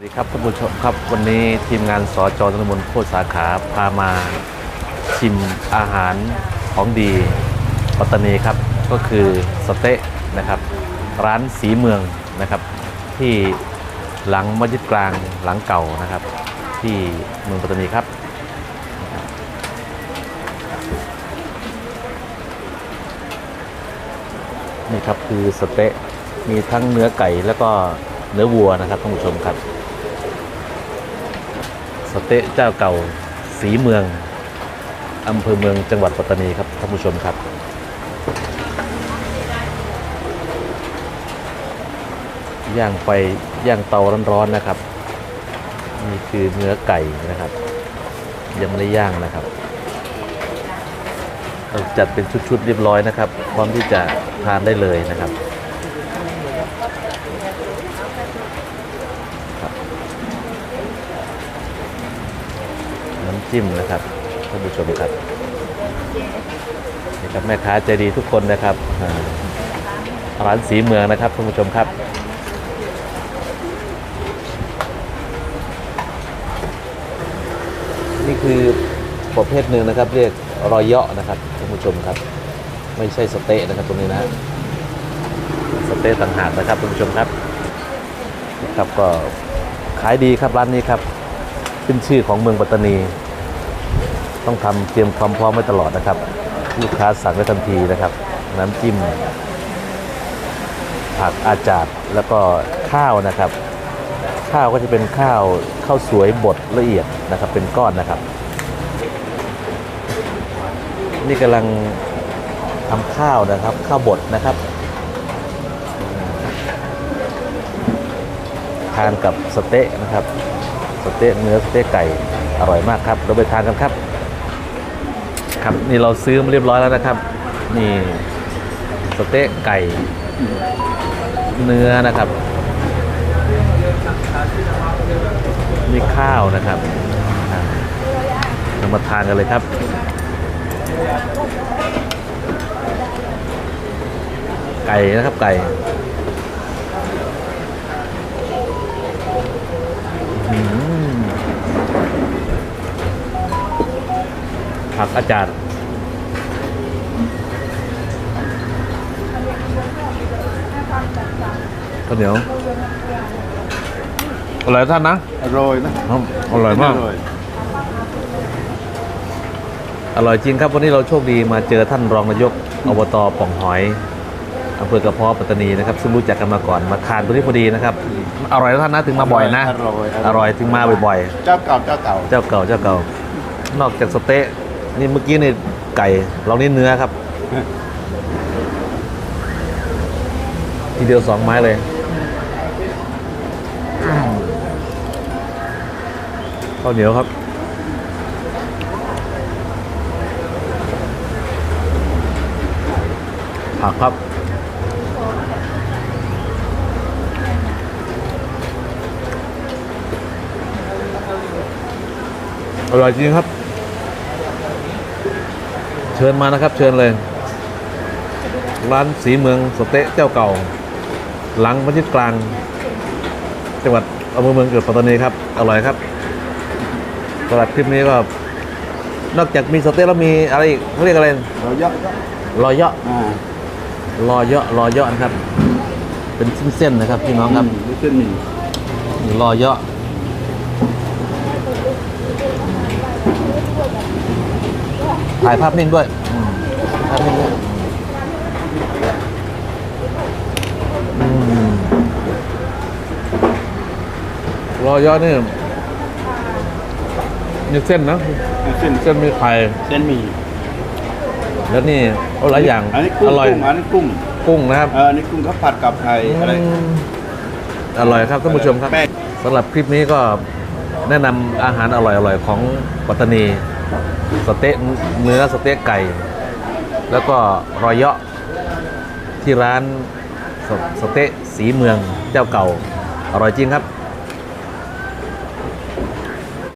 สวัสดีครับท่านผู้ชมครับวันนี้ทีมงานสจธนมนโคตรสาขาพามาชิมอาหารของดีปัตตานีครับก็คือสเต๊ะนะครับ ร้านสีเมืองนะครับ ที่หลังมัสยิดกลางหลังเก่านะครับ ที่เมืองปัตตานีครับ นี่ครับคือสเต๊ะมีทั้งเนื้อไก่แล้วก็เนื้อวัวนะครับท่านผู้ชมครับ สเต๊ะเจ้าเก่าสีเมืองอำเภอเมืองจังหวัดปัตตานีครับท่านผู้ชมครับ ย่างไฟย่างเตาร้อนๆนะครับ นี่คือเนื้อไก่นะครับ ยังไม่ได้ย่างนะครับเราจัดเป็นชุดๆเรียบร้อยนะครับ พร้อมที่จะทานได้เลยนะครับ น้ำจิ้มนะครับท่านผู้ชมครับนี่ครับแม่ค้าใจดีทุกคนนะครับร้านสีเมืองนะครับท่านผู้ชมครับนี่คือประเภทหนึ่งนะครับ เรียกรอยเยาะนะครับท่านผู้ชมครับ ไม่ใช่สเต๊ะนะครับตรงนี้นะฮะสเต๊ะต่างหากนะครับท่านผู้ชมครับ ครับก็ขายดีครับร้านนี้ครับ ขึ้นชื่อของเมืองปัตตานี ต้องทำเตรียมความพร้อมไว้ตลอดนะครับ ลูกค้าสั่งได้ทันทีนะครับ น้ำจิ้ม ผักอาจาดแล้วก็ข้าวนะครับ ข้าวก็จะเป็นข้าวข้าวสวยบดละเอียดนะครับ เป็นก้อนนะครับ นี่กำลังทำข้าวนะครับ ข้าวบดนะครับทานกับสเต๊ะนะครับ สเต๊ะเนื้อสเต๊ะไก่อร่อยมากครับ เราไปทานกันครับ ครับนี่เราซื้อมาเรียบร้อยแล้วนะครับ นี่สเต๊ะไก่ เนื้อนะครับนี่ข้าวนะครับเรามาทานกันเลยครับไก่นะครับไก่ ผักอาจารย์ ข้าวเหนียวอร่อยท่านนะอร่อยนะครับอร่อยมากอร่อยอร่อยจริงครับ วันนี้เราโชคดีมาเจอท่านรองนายกอบตป่องหอยอำเภอกระเพาะปัตตานีนะครับซึ่งรู้จักกันมาก่อนมาทานตัวนี้พอดีนะครับ อร่อยนะท่านนะถึงมาบ่อยนะอร่อยอร่อยถึงมาบ่อยๆ เจ้าเก่าเจ้าเก่า เจ้าเก่าเจ้าเก่า นอกจากสเต๊ะ นี่เมื่อกี้นี่ไก่เรานี่เนื้อครับ ทีเดียวสองไม้เลยข้าวเหนียวครับผักครับ อร่อยจริงครับเชิญมานะครับ เชิญเลย ร้านสีเมืองสเต๊ะเจ้าเก่า หลังมัสยิดกลาง จังหวัดอำเภอเมืองจังหวัดปัตตานีครับ อร่อยครับสำหรับคลิปนี้ก็ นอกจากมีสเต๊ะแล้วมีอะไรอีกเขาเรียกอะไรเราเยอะรอยเยาะอ่ารอยเยาะรอยเยาะนะครับ เป็นเส้นๆนะครับพี่น้องครับไม่ใช่หมี่รอเยอะ ถ่ายภาพนิ่งด้วยอืมภาพนิ่งด้วยอืมรอเยอะนี่มีเส้นนะไม่เส้นเส้นมีไข่เส้นหมี่แล้วนี่เอาหลายอย่างอันนี้กุ้งอร่อยกุ้งอันนี้กุ้งกุ้งนะครับเอออันนี้กุ้งข้าวผัดกับไข่อะไรอืมอร่อยครับท่านผู้ชมครับแป้งสำหรับคลิปนี้ก็แนะนำอาหารอร่อยๆของปัตตานี สเต๊ะเนื้อสเต๊ะไก่ แล้วก็รอยเยาะที่ร้านสสเต๊ะสีเมืองเจ้าเก่าอร่อยจริงครับ